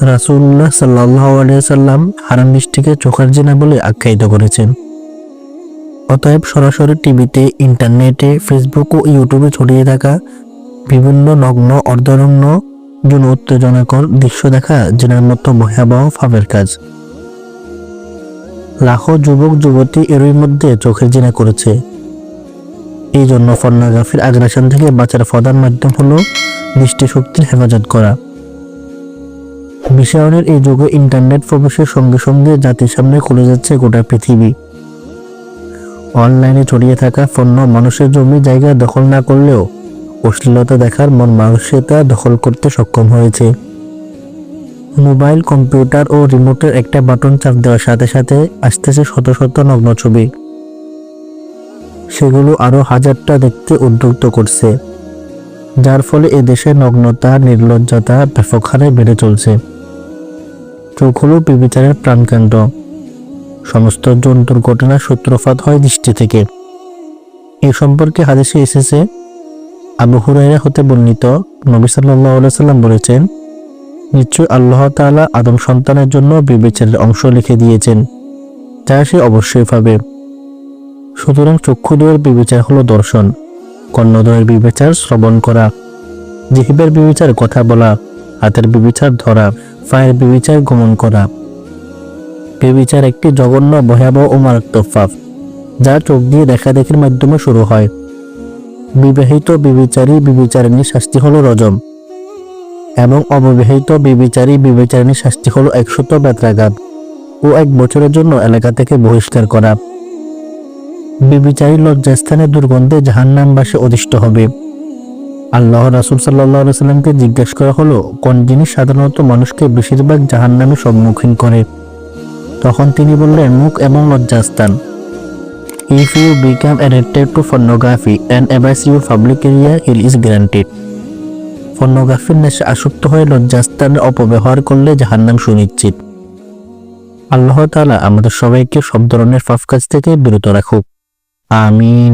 রাসুল্লাহ সাল্লাহ সাল্লাম হারাম দৃষ্টিকে চোখের জেনা বলে আখ্যায়িত করেছেন। অতএব সরাসরি টিভিতে, ইন্টারনেটে ফেসবুক ও ইউটিউবে ছড়িয়ে থাকা বিভিন্ন নগ্ন, অর্ধনগ্ন যৌন উত্তেজনাকর দৃশ্য দেখা জেনার মতো ভয়াবহ ফাঁপের কাজ। লাখো যুবক, যুবতী এরই মধ্যে চোখের জেনা করেছে। এই জন্য ফর্নোগ্রাফির আগ্রাসন থেকে বাঁচার প্রধান মাধ্যম হলো দৃষ্টিশক্তির হেফাজত করা। বিশ্বায়নের এই যুগে ইন্টারনেট প্রবেশের সঙ্গে সঙ্গে জাতির সামনে খুলে যাচ্ছে গোটা পৃথিবী। অনলাইনে ছড়িয়ে থাকা পণ্য মানুষের জমি জায়গা দখল না করলেও অশ্লীলতা দেখার মন মানসিকতা দখল করতে সক্ষম হয়েছে। মোবাইল, কম্পিউটার ও রিমোটের একটা বাটন চাপ দেওয়ার সাথে সাথে আসতেছে শত শত নগ্ন ছবি। সেগুলো আরও হাজারটা দেখতে উদ্যুক্ত করছে, যার ফলে এদেশে নগ্নতা, নির্লজ্জতা, ব্যাপক হারে বেড়ে চলছে। চোখ হলো বিবিচারের প্রাণকেন্দ্র। সমস্ত জন্তুর ঘটনার সূত্রপাত হয় দৃষ্টি থেকে। এ সম্পর্কে হাদিসে এসেছে, আবু হুরাইরা হতে বর্ণিত, নবী সাল্লাহ সাল্লাম বলেছেন নিশ্চয় আল্লাহ তাআলা আদম সন্তানের জন্য বিবেচারের অংশ লিখে দিয়েছেন, যা সে অবশ্যই পাবে। সুতরাং চক্ষুদ্বয়ের বিবেচার হলো দর্শন কর্ণদ্বয়ের বিবেচার শ্রবণ করা জিহিবের বিবেচার কথা বলা, হাতের বিবেচার ধরা। পায়ের বিবেচার গমন করা। বেবিচার একটি জঘন্য, ভয়াবহ ও মারাত্মক পাপ যা চোখ দিয়ে দেখা দেখির মাধ্যমে শুরু হয়। বিবাহিত বিবিচারী বিবিচারিণীর শাস্তি হলো রজম, এবং অবিবাহিত বিবিচারী বিবিচারিণীর শাস্তি হলো একশত বেত্রাঘাত ও এক বছরের জন্য এলাকা থেকে বহিষ্কার করা। বিবিচারী লজ্জাস্থানের দুর্গন্ধে জাহান্নামবাসে অধিষ্ঠ হবে। আল্লাহ রাসুল সাল্লাহ সাল্লামকে জিজ্ঞেস করা হলো, কোন জিনিস সাধারণত মানুষকে বেশিরভাগ জাহান্নামে সম্মুখীন করে? তখন তিনি বললেন, মুখ এবং লজ্জাস্থান। If you become addicted to pornography and advise your public area heal is guaranteed ফর্নোগ্রাফির নেশে আসক্ত হয়ে লজ্জাস্থানের অপব্যবহার করলে জাহান্নাম সুনিশ্চিত। আল্লাহ তাআলা আমাদের সবাইকে সব ধরনের পাপ কাজ থেকে বিরত রাখুক। আমিন।